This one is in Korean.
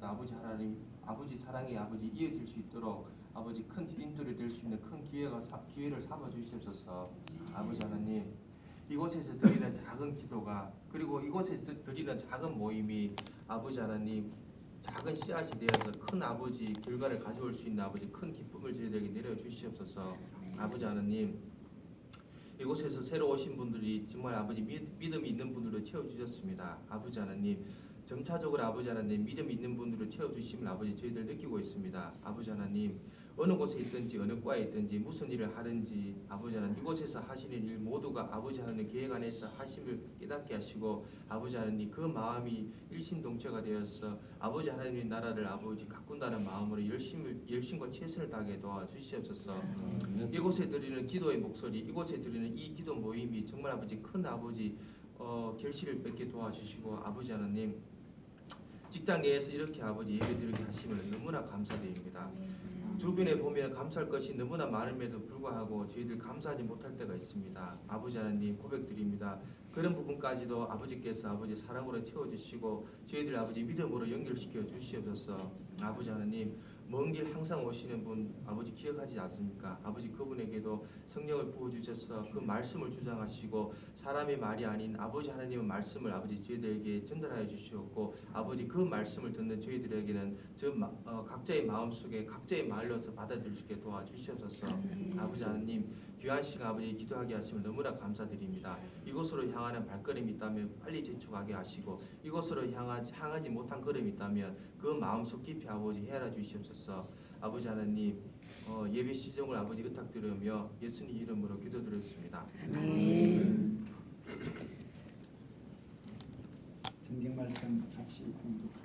또 아버지 하나님 아버지 사랑의 아버지 이어질 수 있도록 아버지 큰 디딤돌이 될 수 있는 큰 기회가 사- 기회를 삼아 주시옵소서. 아버지 하나님 이곳에서 드리는 작은 기도가 그리고 이곳에서 드- 드리는 작은 모임이 아버지 하나님 작은 씨앗이 되어서 큰 아버지 결과를 가져올 수 있는 아버지 큰 기쁨을 저희들에게 내려 주시옵소서. 아버지 하나님 이곳에서 새로 오신 분들이 정말 아버지 믿, 믿음이 있는 분들로 채워 주셨습니다. 아버지 하나님 점차적으로 아버지 하나님 믿음 있는 분들로 채워주심을 아버지 저희들 느끼고 있습니다. 아버지 하나님 어느 곳에 있든지 어느 과에 있든지 무슨 일을 하든지 아버지 하나님 이곳에서 하시는 일 모두가 아버지 하나님 계획 안에서 하심을 깨닫게 하시고 아버지 하나님 그 마음이 일심동체가 되어서 아버지 하나님의 나라를 아버지 가꾼다는 마음으로 열심을 열심과 최선을 다하게 도와주시옵소서. 이곳에 드리는 기도의 목소리, 이곳에 드리는 이 기도 모임이 정말 아버지 큰 아버지 어, 결실을 맺게 도와주시고 아버지 하나님 직장 내에서 이렇게 아버지 예배드리게 하시면 너무나 감사드립니다. 주변에 보면 감사할 것이 너무나 많음에도 불구하고 저희들 감사하지 못할 때가 있습니다. 아버지 하나님 고백드립니다. 그런 부분까지도 아버지께서 아버지 사랑으로 채워주시고 저희들 아버지 믿음으로 연결시켜 주시옵소서. 아버지 하나님 먼 길 항상 오시는 분 아버지 기억하지 않습니까? 아버지 그분에게도 성령을 부어 주셔서 그 말씀을 주장하시고 사람의 말이 아닌 아버지 하나님의 말씀을 아버지 저희들에게 전달하여 주시옵고 아버지 그 말씀을 듣는 저희들에게는 저 마- 어, 각자의 마음 속에 각자의 말로서 받아들일 수 있게 도와주시옵소서. 아버지 하나님 귀한 시간 아버지 기도하게 하시면 너무나 감사드립니다. 이곳으로 향하는 발걸음이 있다면 빨리 재촉하게 하시고 이곳으로 향하지, 향하지 못한 걸음이 있다면 그 마음속 깊이 아버지 헤아려 주시옵소서. 아버지 하나님 어, 예배 시정을 아버지 의탁드리며 예수님 이름으로 기도드렸습니다. 성경 말씀 같이 공독하겠습니다.